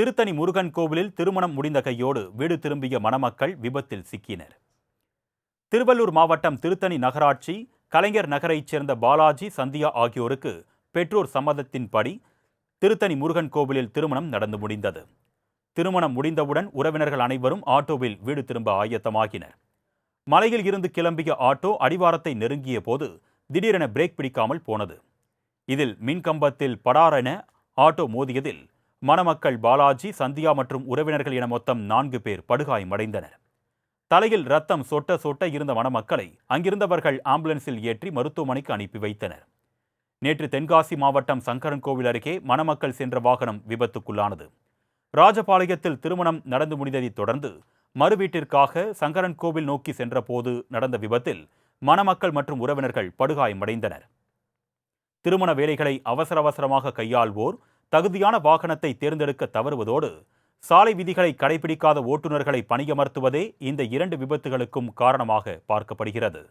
திருத்தணி முருகன் கோவிலில் திருமணம் முடிந்த கையோடு வீடு திரும்பிய மணமக்கள் விபத்தில் சிக்கினர். திருவள்ளூர் மாவட்டம் திருத்தணி நகராட்சி கலைஞர் நகரைச் சேர்ந்த பாலாஜி சந்தியா ஆகியோருக்கு பெற்றோர் சம்மதத்தின்படி திருத்தணி முருகன் கோவிலில் திருமணம் நடந்து முடிந்தது. திருமணம் முடிந்தவுடன் உறவினர்கள் அனைவரும் ஆட்டோவில் வீடு திரும்ப ஆயத்தமாகினர். மலையில் இருந்து கிளம்பிய ஆட்டோ அடிவாரத்தை நெருங்கிய போது திடீரென பிரேக் பிடிக்காமல் போனது. இதில் மின்கம்பத்தில் படாரென ஆட்டோ மோதியதில் மணமக்கள் பாலாஜி சந்தியா மற்றும் உறவினர்கள் என மொத்தம் நான்கு பேர் படுகாயமடைந்தனர். தலையில் ரத்தம் சொட்ட சொட்ட இருந்த மணமக்களை அங்கிருந்தவர்கள் ஆம்புலன்ஸில் ஏற்றி மருத்துவமனைக்கு அனுப்பி வைத்தனர். நேற்று தென்காசி மாவட்டம் சங்கரன் கோவில் அருகே மணமக்கள் சென்ற வாகனம் விபத்துக்குள்ளானது. ராஜபாளையத்தில் திருமணம் நடந்து முடிந்ததைத் தொடர்ந்து மறு வீட்டிற்காக சங்கரன்கோவில் நோக்கி சென்றபோது நடந்த விபத்தில் மணமக்கள் மற்றும் உறவினர்கள் படுகாயமடைந்தனர். திருமண வேலைகளை அவசர அவசரமாக கையாள்வோர் தகுதியான வாகனத்தை தேர்ந்தெடுக்க தவறுவதோடு சாலை விதிகளை கடைபிடிக்காத ஓட்டுநர்களை பணியமர்த்துவதே இந்த இரண்டு விபத்துகளுக்கும் காரணமாக பார்க்கப்படுகிறது.